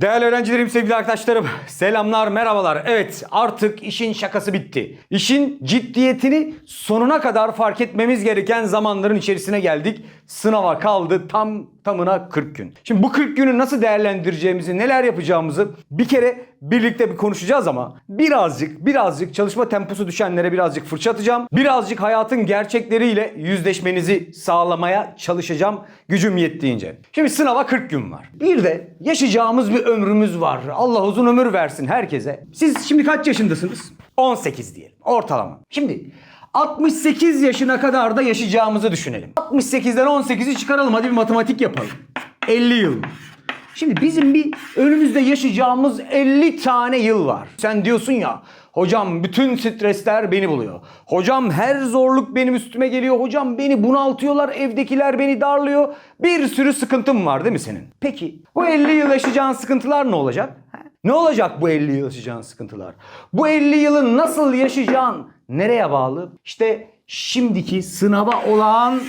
Değerli öğrencilerim, sevgili arkadaşlarım, selamlar, merhabalar. Evet, artık işin şakası bitti. İşin ciddiyetini sonuna kadar fark etmemiz gereken zamanların içerisine geldik. Sınava kaldı tam tamına 40 gün. Şimdi bu 40 günü nasıl değerlendireceğimizi, neler yapacağımızı bir kere birlikte bir konuşacağız ama birazcık birazcık çalışma temposu düşenlere birazcık fırça atacağım. Birazcık hayatın gerçekleriyle yüzleşmenizi sağlamaya çalışacağım gücüm yettiğince. Şimdi sınava 40 gün var. Bir de yaşayacağımız bir ömrümüz var. Allah uzun ömür versin herkese. Siz şimdi kaç yaşındasınız? 18 diyelim ortalama. Şimdi 68 yaşına kadar da yaşayacağımızı düşünelim. 68'den 18'i çıkaralım hadi bir matematik yapalım. 50 yıl. Şimdi bizim bir önümüzde yaşayacağımız 50 tane yıl var. Sen diyorsun ya hocam bütün stresler beni buluyor. Hocam her zorluk benim üstüme geliyor. Hocam beni bunaltıyorlar, evdekiler beni darlıyor. Bir sürü sıkıntım var değil mi senin? Peki bu 50 yıl yaşayacağın sıkıntılar ne olacak? Ne olacak bu 50 yıl yaşayacağın sıkıntılar? Bu 50 yılı nasıl yaşayacağın nereye bağlı? İşte şimdiki sınava olan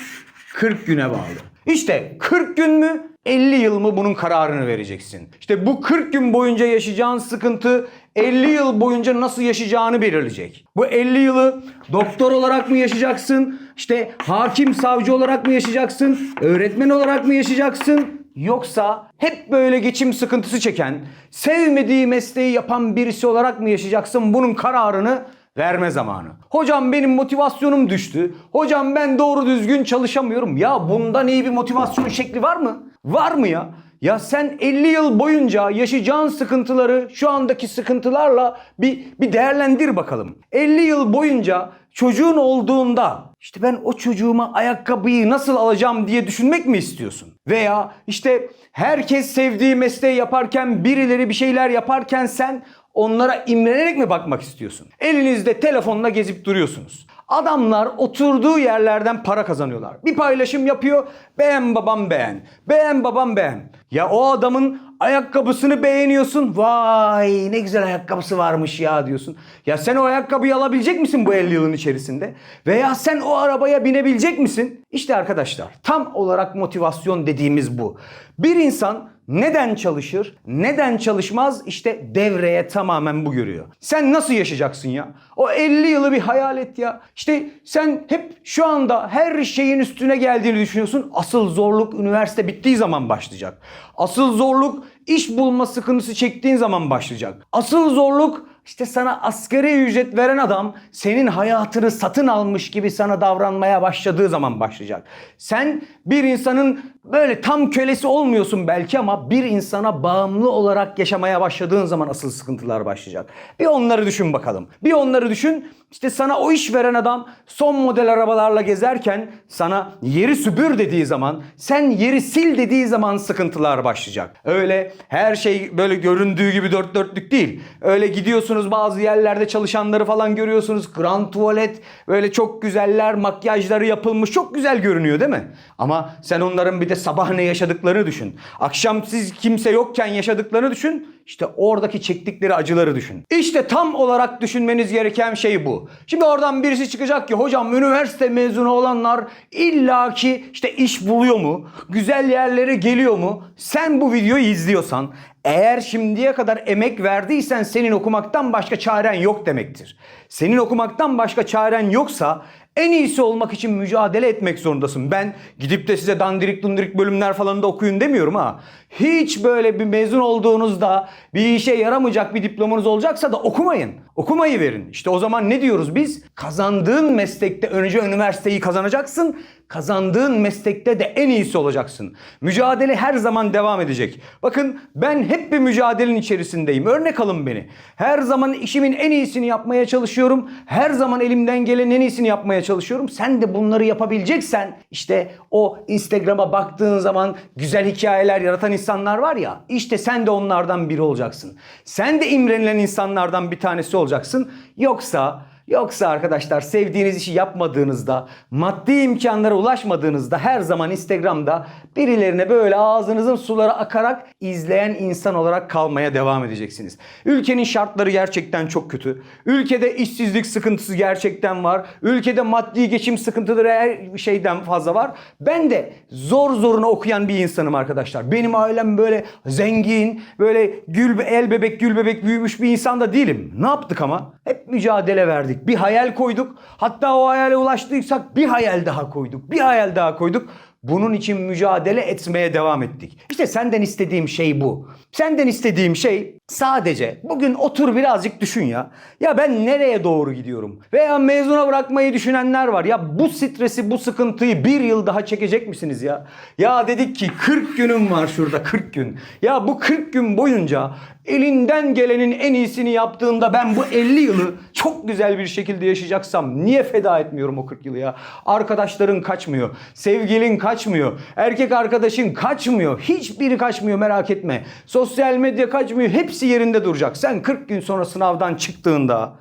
40 güne bağlı. İşte 40 gün mü 50 yıl mı bunun kararını vereceksin. İşte bu 40 gün boyunca yaşayacağın sıkıntı 50 yıl boyunca nasıl yaşayacağını belirleyecek. Bu 50 yılı doktor olarak mı yaşayacaksın? İşte hakim savcı olarak mı yaşayacaksın? Öğretmen olarak mı yaşayacaksın? Yoksa hep böyle geçim sıkıntısı çeken, sevmediği mesleği yapan birisi olarak mı yaşayacaksın? Bunun kararını verme zamanı. Hocam benim motivasyonum düştü. Hocam ben doğru düzgün çalışamıyorum. Ya bundan iyi bir motivasyon şekli var mı? Var mı ya? Ya sen 50 yıl boyunca yaşayacağın sıkıntıları şu andaki sıkıntılarla bir, bir değerlendir bakalım. 50 yıl boyunca çocuğun olduğunda işte ben o çocuğuma ayakkabıyı nasıl alacağım diye düşünmek mi istiyorsun? Veya işte herkes sevdiği mesleği yaparken birileri bir şeyler yaparken sen onlara imrenerek mi bakmak istiyorsun? Elinizde telefonla gezip duruyorsunuz. Adamlar oturduğu yerlerden para kazanıyorlar. Bir paylaşım yapıyor. Beğen babam beğen. Beğen babam beğen. Ya o adamın ayakkabısını beğeniyorsun. Vay ne güzel ayakkabısı varmış ya diyorsun. Ya sen o ayakkabıyı alabilecek misin bu 50 yılın içerisinde? Veya sen o arabaya binebilecek misin? İşte arkadaşlar tam olarak motivasyon dediğimiz bu. Bir insan neden çalışır, neden çalışmaz işte devreye tamamen bu görüyor. Sen nasıl yaşayacaksın ya? O 50 yılı bir hayal et ya. İşte sen hep şu anda her şeyin üstüne geldiğini düşünüyorsun. Asıl zorluk üniversite bittiği zaman başlayacak. Asıl zorluk iş bulma sıkıntısı çektiğin zaman başlayacak. Asıl zorluk işte sana asgari ücret veren adam senin hayatını satın almış gibi sana davranmaya başladığı zaman başlayacak. Sen bir insanın böyle tam kölesi olmuyorsun belki ama bir insana bağımlı olarak yaşamaya başladığın zaman asıl sıkıntılar başlayacak. Bir onları düşün bakalım. Bir onları düşün. İşte sana o iş veren adam son model arabalarla gezerken sana yeri süpür dediği zaman, sen yeri sil dediği zaman sıkıntılar başlayacak. Öyle her şey böyle göründüğü gibi dört dörtlük değil. Öyle gidiyorsunuz bazı yerlerde çalışanları falan görüyorsunuz. Grand tuvalet böyle çok güzeller, makyajları yapılmış çok güzel görünüyor değil mi? Ama sen onların bir de sabah ne yaşadıklarını düşün. Akşam siz kimse yokken yaşadıklarını düşün. İşte oradaki çektikleri acıları düşün. İşte tam olarak düşünmeniz gereken şey bu. Şimdi oradan birisi çıkacak ki hocam üniversite mezunu olanlar illaki işte iş buluyor mu? Güzel yerlere geliyor mu? Sen bu videoyu izliyorsan eğer şimdiye kadar emek verdiysen senin okumaktan başka çaren yok demektir. Senin okumaktan başka çaren yoksa en iyisi olmak için mücadele etmek zorundasın. Ben gidip de size dandirik dundirik bölümler falan da okuyun demiyorum ha. Hiç böyle bir mezun olduğunuzda bir işe yaramayacak bir diplomanız olacaksa da okumayın. Okumayı verin. İşte o zaman ne diyoruz biz? Kazandığın meslekte önce üniversiteyi kazanacaksın. Kazandığın meslekte de en iyisi olacaksın. Mücadele her zaman devam edecek. Bakın ben hep bir mücadelenin içerisindeyim. Örnek alın beni. Her zaman işimin en iyisini yapmaya çalışıyorum. Her zaman elimden gelen en iyisini yapmaya çalışıyorum. Sen de bunları yapabileceksen işte o Instagram'a baktığın zaman güzel hikayeler yaratan insanlar var ya işte sen de onlardan biri olacaksın. Sen de imrenilen insanlardan bir tanesi olacaksın. Yoksa Yoksa arkadaşlar sevdiğiniz işi yapmadığınızda, maddi imkanlara ulaşmadığınızda her zaman Instagram'da birilerine böyle ağzınızın suları akarak izleyen insan olarak kalmaya devam edeceksiniz. Ülkenin şartları gerçekten çok kötü. Ülkede işsizlik sıkıntısı gerçekten var. Ülkede maddi geçim sıkıntıları her şeyden fazla var. Ben de zor zoruna okuyan bir insanım arkadaşlar. Benim ailem böyle zengin, böyle gül el bebek gül bebek büyümüş bir insan da değilim. Ne yaptık ama? Hep mücadele verdik. Bir hayal koyduk. Hatta o hayale ulaştıysak bir hayal daha koyduk. Bir hayal daha koyduk. Bunun için mücadele etmeye devam ettik. İşte senden istediğim şey bu. Senden istediğim şey sadece bugün otur birazcık düşün ya. Ya ben nereye doğru gidiyorum? Veya mezuna bırakmayı düşünenler var. Ya bu stresi, bu sıkıntıyı bir yıl daha çekecek misiniz ya? Ya dedik ki 40 günüm var şurada 40 gün. Ya bu 40 gün boyunca elinden gelenin en iyisini yaptığında ben bu 50 yılı çok güzel bir şekilde yaşayacaksam niye feda etmiyorum o 40 yılı ya? Arkadaşların kaçmıyor, sevgilin kaçmıyor, erkek arkadaşın kaçmıyor, hiçbiri kaçmıyor merak etme. Sosyal medya kaçmıyor, hepsi yerinde duracak. Sen 40 gün sonra sınavdan çıktığında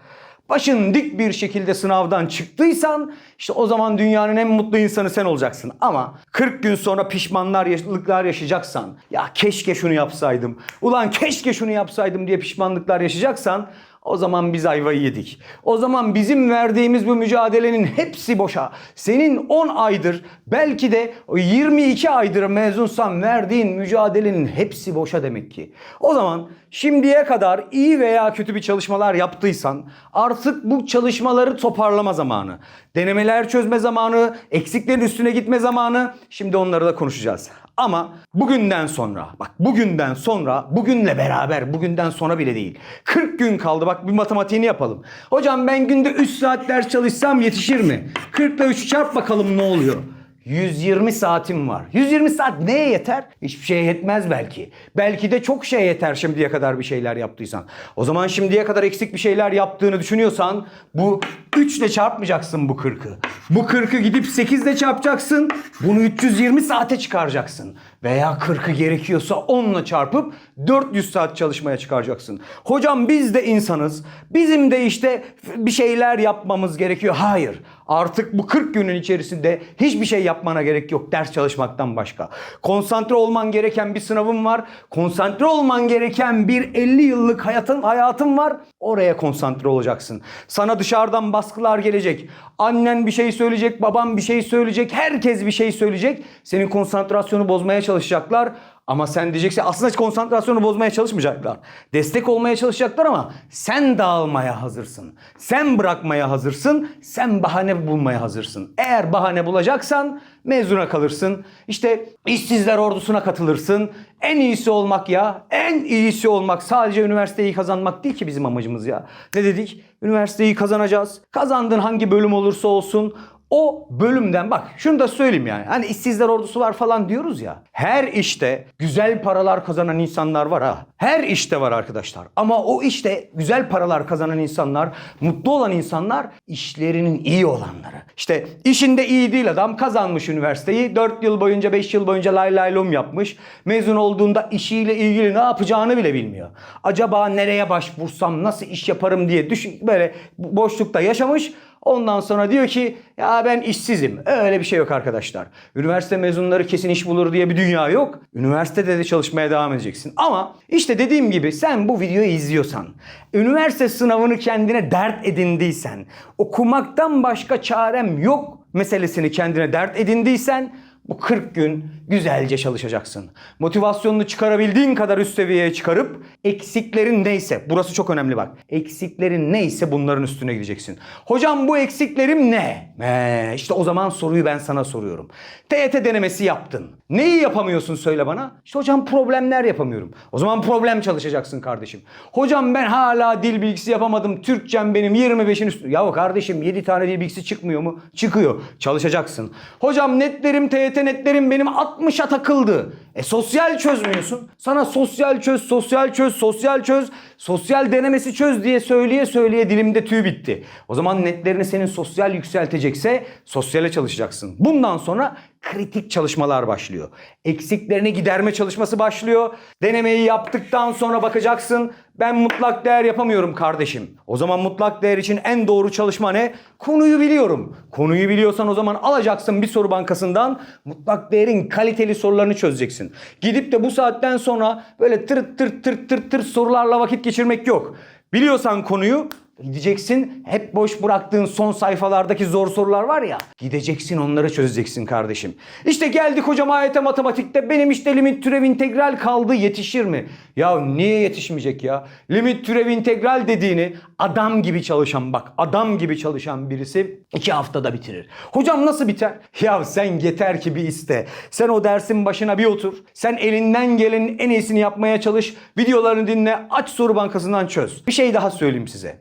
başın dik bir şekilde sınavdan çıktıysan işte o zaman dünyanın en mutlu insanı sen olacaksın. Ama 40 gün sonra pişmanlarlıklar yaşayacaksan ya keşke şunu yapsaydım. Ulan keşke şunu yapsaydım diye pişmanlıklar yaşayacaksan o zaman biz ayvayı yedik. O zaman bizim verdiğimiz bu mücadelenin hepsi boşa. Senin 10 aydır belki de 22 aydır mezunsan verdiğin mücadelenin hepsi boşa demek ki. O zaman şimdiye kadar iyi veya kötü bir çalışmalar yaptıysan artık bu çalışmaları toparlama zamanı. Denemeler çözme zamanı, eksiklerin üstüne gitme zamanı. Şimdi onları da konuşacağız. Ama bugünden sonra, bak bugünden sonra, bugünle beraber, bugünden sonra bile değil. 40 gün kaldı bak bir matematiğini yapalım. Hocam ben günde 3 saat ders çalışsam yetişir mi? 40 ile 3'ü çarp bakalım ne oluyor? 120 saatim var. 120 saat neye yeter? Hiçbir şeye yetmez belki. Belki de çok şey yeter şimdiye kadar bir şeyler yaptıysan. O zaman şimdiye kadar eksik bir şeyler yaptığını düşünüyorsan bu 3 ile çarpmayacaksın bu 40'ı. Bu 40'ı gidip 8 ile çarpacaksın. Bunu 320 saate çıkaracaksın. Veya 40'ı gerekiyorsa 10 ile çarpıp 400 saat çalışmaya çıkaracaksın. Hocam biz de insanız. Bizim de işte bir şeyler yapmamız gerekiyor. Hayır. Artık bu 40 günün içerisinde hiçbir şey yapmana gerek yok ders çalışmaktan başka. Konsantre olman gereken bir sınavın var. Konsantre olman gereken bir 50 yıllık hayatın hayatın var. Oraya konsantre olacaksın. Sana dışarıdan baskılar gelecek. Annen bir şey söyleyecek, baban bir şey söyleyecek, herkes bir şey söyleyecek. Senin konsantrasyonu bozmaya çalışacaklar. Ama sen diyeceksin aslında konsantrasyonu bozmaya çalışmayacaklar. Destek olmaya çalışacaklar ama sen dağılmaya hazırsın. Sen bırakmaya hazırsın. Sen bahane bulmaya hazırsın. Eğer bahane bulacaksan mezuna kalırsın. İşte işsizler ordusuna katılırsın. En iyisi olmak ya. En iyisi olmak. Sadece üniversiteyi kazanmak değil ki bizim amacımız ya. Ne dedik? Üniversiteyi kazanacağız. Kazandığın hangi bölüm olursa olsun o bölümden bak şunu da söyleyeyim yani. Hani işsizler ordusu var falan diyoruz ya. Her işte güzel paralar kazanan insanlar var ha. Her işte var arkadaşlar. Ama o işte güzel paralar kazanan insanlar, mutlu olan insanlar işlerinin iyi olanları. İşte işinde iyi değil adam kazanmış üniversiteyi. 4 yıl boyunca 5 yıl boyunca lay lay lom yapmış. Mezun olduğunda işiyle ilgili ne yapacağını bile bilmiyor. Acaba nereye başvursam nasıl iş yaparım diye düşün böyle boşlukta yaşamış. Ondan sonra diyor ki ya ben işsizim. Öyle bir şey yok arkadaşlar. Üniversite mezunları kesin iş bulur diye bir dünya yok. Üniversitede de çalışmaya devam edeceksin. Ama işte dediğim gibi sen bu videoyu izliyorsan, üniversite sınavını kendine dert edindiysen, okumaktan başka çarem yok meselesini kendine dert edindiysen bu 40 gün güzelce çalışacaksın. Motivasyonunu çıkarabildiğin kadar üst seviyeye çıkarıp eksiklerin neyse, burası çok önemli bak. Eksiklerin neyse bunların üstüne gideceksin. Hocam bu eksiklerim ne? Ee, işte o zaman soruyu ben sana soruyorum. TYT denemesi yaptın. Neyi yapamıyorsun söyle bana? İşte hocam problemler yapamıyorum. O zaman problem çalışacaksın kardeşim. Hocam ben hala dil bilgisi yapamadım. Türkçem benim 25'in üstü. Ya kardeşim 7 tane dil bilgisi çıkmıyor mu? Çıkıyor. Çalışacaksın. Hocam netlerim TYT netlerim benim 60'a takıldı. E sosyal çözmüyorsun. Sana sosyal çöz, sosyal çöz, sosyal çöz, sosyal denemesi çöz diye söyleye söyleye dilimde tüy bitti. O zaman netlerini senin sosyal yükseltecekse sosyale çalışacaksın. Bundan sonra kritik çalışmalar başlıyor. Eksiklerini giderme çalışması başlıyor. Denemeyi yaptıktan sonra bakacaksın. Ben mutlak değer yapamıyorum kardeşim. O zaman mutlak değer için en doğru çalışma ne? Konuyu biliyorum. Konuyu biliyorsan o zaman alacaksın bir soru bankasından mutlak değerin kaliteli sorularını çözeceksin. Gidip de bu saatten sonra böyle tırt tırt tırt tırt tırt sorularla vakit geçirmek yok. Biliyorsan konuyu Gideceksin hep boş bıraktığın son sayfalardaki zor sorular var ya. Gideceksin onları çözeceksin kardeşim. İşte geldik hocam AYT matematikte benim işte limit türev integral kaldı yetişir mi? Ya niye yetişmeyecek ya? Limit türev integral dediğini adam gibi çalışan bak adam gibi çalışan birisi iki haftada bitirir. Hocam nasıl biter? Ya sen yeter ki bir iste. Sen o dersin başına bir otur. Sen elinden gelenin en iyisini yapmaya çalış. Videolarını dinle. Aç soru bankasından çöz. Bir şey daha söyleyeyim size.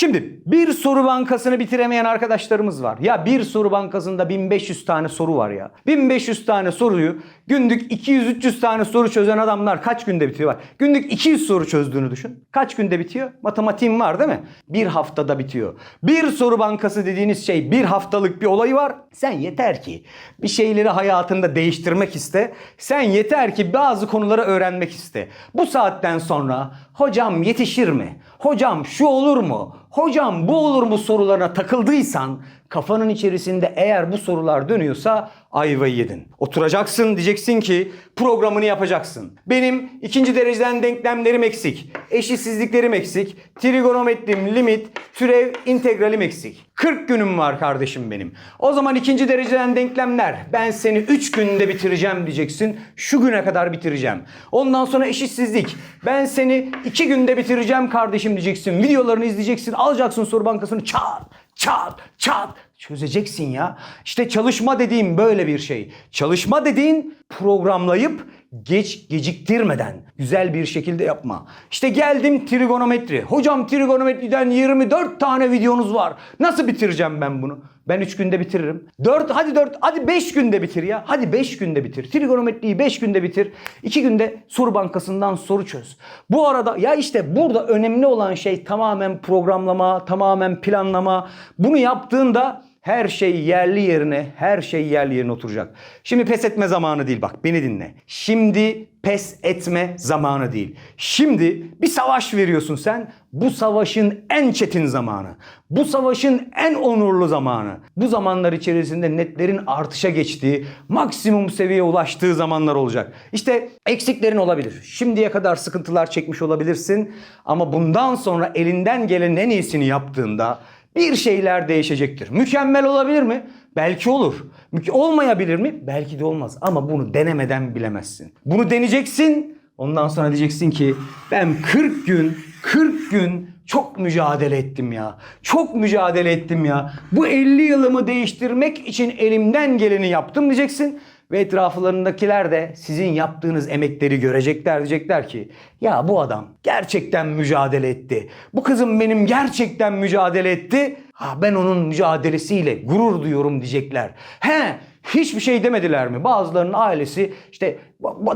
Şimdi bir soru bankasını bitiremeyen arkadaşlarımız var. Ya bir soru bankasında 1500 tane soru var ya. 1500 tane soruyu günlük 200-300 tane soru çözen adamlar kaç günde bitiyor? Bak, günlük 200 soru çözdüğünü düşün. Kaç günde bitiyor? Matematiğin var değil mi? Bir haftada bitiyor. Bir soru bankası dediğiniz şey bir haftalık bir olayı var. Sen yeter ki bir şeyleri hayatında değiştirmek iste. Sen yeter ki bazı konuları öğrenmek iste. Bu saatten sonra hocam yetişir mi? Hocam şu olur mu? Hocam bu olur mu sorularına takıldıysan kafanın içerisinde eğer bu sorular dönüyorsa ayvayı yedin. Oturacaksın diyeceksin ki programını yapacaksın. Benim ikinci dereceden denklemlerim eksik. Eşitsizliklerim eksik. Trigonometrim, limit, türev, integralim eksik. 40 günüm var kardeşim benim. O zaman ikinci dereceden denklemler. Ben seni 3 günde bitireceğim diyeceksin. Şu güne kadar bitireceğim. Ondan sonra eşitsizlik. Ben seni 2 günde bitireceğim kardeşim diyeceksin. Videolarını izleyeceksin. Alacaksın soru bankasını çat chop, chop, çözeceksin ya. İşte çalışma dediğim böyle bir şey. Çalışma dediğin programlayıp geç geciktirmeden güzel bir şekilde yapma. İşte geldim trigonometri. Hocam trigonometriden 24 tane videonuz var. Nasıl bitireceğim ben bunu? Ben 3 günde bitiririm. 4 hadi 4 hadi 5 günde bitir ya. Hadi 5 günde bitir. Trigonometriyi 5 günde bitir. 2 günde soru bankasından soru çöz. Bu arada ya işte burada önemli olan şey tamamen programlama, tamamen planlama. Bunu yaptığında her şey yerli yerine, her şey yerli yerine oturacak. Şimdi pes etme zamanı değil bak beni dinle. Şimdi pes etme zamanı değil. Şimdi bir savaş veriyorsun sen. Bu savaşın en çetin zamanı. Bu savaşın en onurlu zamanı. Bu zamanlar içerisinde netlerin artışa geçtiği, maksimum seviyeye ulaştığı zamanlar olacak. İşte eksiklerin olabilir. Şimdiye kadar sıkıntılar çekmiş olabilirsin ama bundan sonra elinden gelenin en iyisini yaptığında bir şeyler değişecektir. Mükemmel olabilir mi? Belki olur. Olmayabilir mi? Belki de olmaz. Ama bunu denemeden bilemezsin. Bunu deneyeceksin. Ondan sonra diyeceksin ki ben 40 gün, 40 gün çok mücadele ettim ya. Çok mücadele ettim ya. Bu 50 yılımı değiştirmek için elimden geleni yaptım diyeceksin. Ve etraflarındakiler de sizin yaptığınız emekleri görecekler diyecekler ki ya bu adam gerçekten mücadele etti. Bu kızım benim gerçekten mücadele etti. Ha ben onun mücadelesiyle gurur duyuyorum diyecekler. He hiçbir şey demediler mi? Bazılarının ailesi işte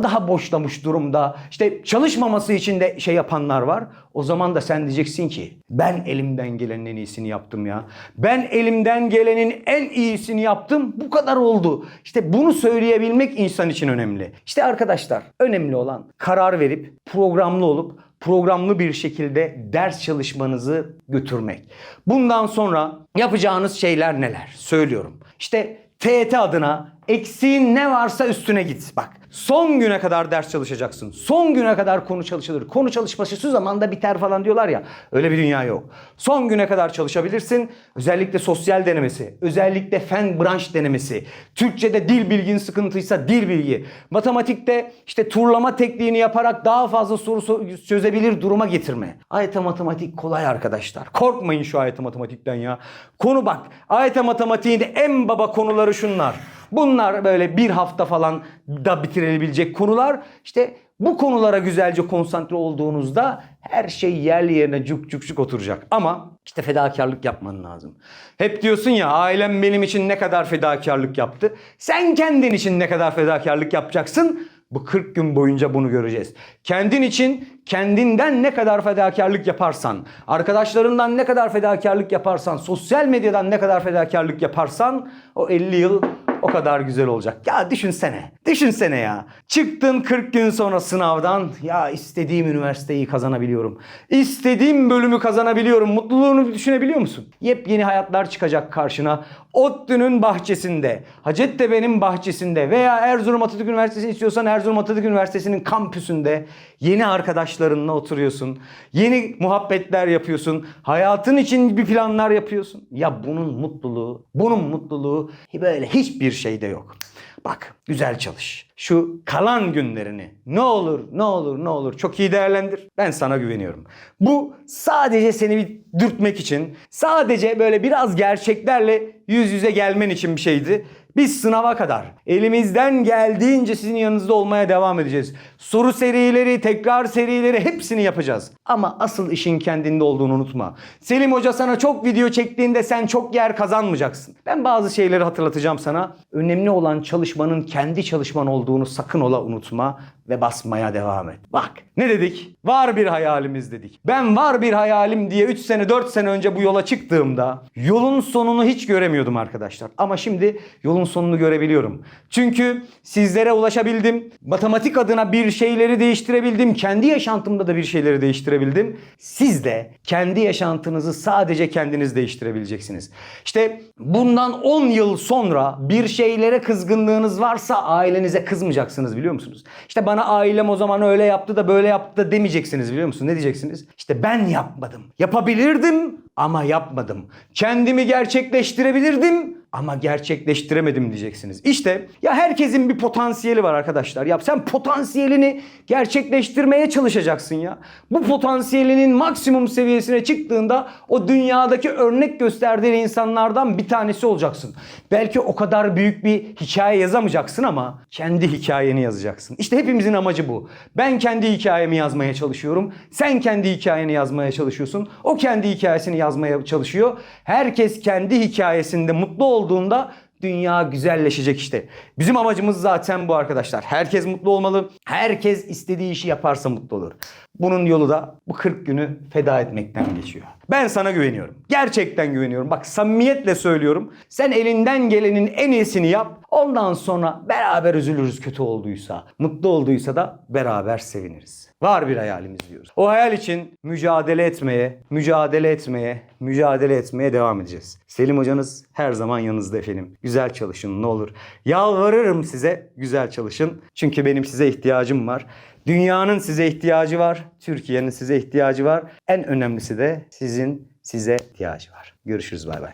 daha boşlamış durumda. İşte çalışmaması için de şey yapanlar var. O zaman da sen diyeceksin ki ben elimden gelenin en iyisini yaptım ya. Ben elimden gelenin en iyisini yaptım. Bu kadar oldu. İşte bunu söyleyebilmek insan için önemli. İşte arkadaşlar önemli olan karar verip programlı olup programlı bir şekilde ders çalışmanızı götürmek. Bundan sonra yapacağınız şeyler neler? Söylüyorum. İşte TET adına eksiğin ne varsa üstüne git. Bak son güne kadar ders çalışacaksın. Son güne kadar konu çalışılır. Konu çalışması şu zamanda biter falan diyorlar ya. Öyle bir dünya yok. Son güne kadar çalışabilirsin. Özellikle sosyal denemesi, özellikle fen branş denemesi, Türkçe'de dil bilgin sıkıntıysa dil bilgi, matematikte işte turlama tekniğini yaparak daha fazla soru sor- çözebilir duruma getirme. AYT matematik kolay arkadaşlar. Korkmayın şu AYT matematikten ya. Konu bak. AYT matematiğinde en baba konuları şunlar. Bunlar böyle bir hafta falan da bitirilebilecek konular. İşte bu konulara güzelce konsantre olduğunuzda her şey yerli yerine cuk cuk cuk oturacak. Ama işte fedakarlık yapman lazım. Hep diyorsun ya ailem benim için ne kadar fedakarlık yaptı. Sen kendin için ne kadar fedakarlık yapacaksın? Bu 40 gün boyunca bunu göreceğiz. Kendin için kendinden ne kadar fedakarlık yaparsan, arkadaşlarından ne kadar fedakarlık yaparsan, sosyal medyadan ne kadar fedakarlık yaparsan o 50 yıl o kadar güzel olacak. Ya düşünsene. Düşünsene ya. Çıktın 40 gün sonra sınavdan. Ya istediğim üniversiteyi kazanabiliyorum. İstediğim bölümü kazanabiliyorum. Mutluluğunu düşünebiliyor musun? Yepyeni hayatlar çıkacak karşına. ODTÜ'nün bahçesinde, Hacettepe'nin bahçesinde veya Erzurum Atatürk Üniversitesi'ni istiyorsan Erzurum Atatürk Üniversitesi'nin kampüsünde yeni arkadaşlarınla oturuyorsun. Yeni muhabbetler yapıyorsun. Hayatın için bir planlar yapıyorsun. Ya bunun mutluluğu, bunun mutluluğu böyle hiçbir şeyde yok. Bak güzel çalış. Şu kalan günlerini ne olur ne olur ne olur çok iyi değerlendir. Ben sana güveniyorum. Bu sadece seni bir dürtmek için, sadece böyle biraz gerçeklerle yüz yüze gelmen için bir şeydi. Biz sınava kadar elimizden geldiğince sizin yanınızda olmaya devam edeceğiz. Soru serileri, tekrar serileri hepsini yapacağız. Ama asıl işin kendinde olduğunu unutma. Selim Hoca sana çok video çektiğinde sen çok yer kazanmayacaksın. Ben bazı şeyleri hatırlatacağım sana. Önemli olan çalışmanın kendi çalışman olduğunu sakın ola unutma ve basmaya devam et. Bak ne dedik? Var bir hayalimiz dedik. Ben var bir hayalim diye 3 sene 4 sene önce bu yola çıktığımda yolun sonunu hiç göremiyordum arkadaşlar. Ama şimdi yolun sonunu görebiliyorum. Çünkü sizlere ulaşabildim. Matematik adına bir şeyleri değiştirebildim. Kendi yaşantımda da bir şeyleri değiştirebildim. Siz de kendi yaşantınızı sadece kendiniz değiştirebileceksiniz. İşte bundan 10 yıl sonra bir şeylere kızgınlığınız varsa ailenize kızmayacaksınız biliyor musunuz? İşte bana ailem o zaman öyle yaptı da böyle yaptı da demeyeceksiniz biliyor musunuz? Ne diyeceksiniz? İşte ben yapmadım. Yapabilirdim ama yapmadım. Kendimi gerçekleştirebilirdim ama gerçekleştiremedim diyeceksiniz. İşte ya herkesin bir potansiyeli var arkadaşlar. Ya sen potansiyelini gerçekleştirmeye çalışacaksın ya. Bu potansiyelinin maksimum seviyesine çıktığında o dünyadaki örnek gösterdiğin insanlardan bir tanesi olacaksın. Belki o kadar büyük bir hikaye yazamayacaksın ama kendi hikayeni yazacaksın. İşte hepimizin amacı bu. Ben kendi hikayemi yazmaya çalışıyorum. Sen kendi hikayeni yazmaya çalışıyorsun. O kendi hikayesini yazmaya çalışıyor. Herkes kendi hikayesinde mutlu olduğunda dünya güzelleşecek işte. Bizim amacımız zaten bu arkadaşlar. Herkes mutlu olmalı. Herkes istediği işi yaparsa mutlu olur. Bunun yolu da bu 40 günü feda etmekten geçiyor. Ben sana güveniyorum. Gerçekten güveniyorum. Bak samimiyetle söylüyorum. Sen elinden gelenin en iyisini yap. Ondan sonra beraber üzülürüz kötü olduysa. Mutlu olduysa da beraber seviniriz. Var bir hayalimiz diyoruz. O hayal için mücadele etmeye, mücadele etmeye, mücadele etmeye devam edeceğiz. Selim hocanız her zaman yanınızda efendim. Güzel çalışın ne olur. Yalvarırım size güzel çalışın. Çünkü benim size ihtiyacım var. Dünyanın size ihtiyacı var. Türkiye'nin size ihtiyacı var. En önemlisi de sizin size ihtiyacı var. Görüşürüz bay bay.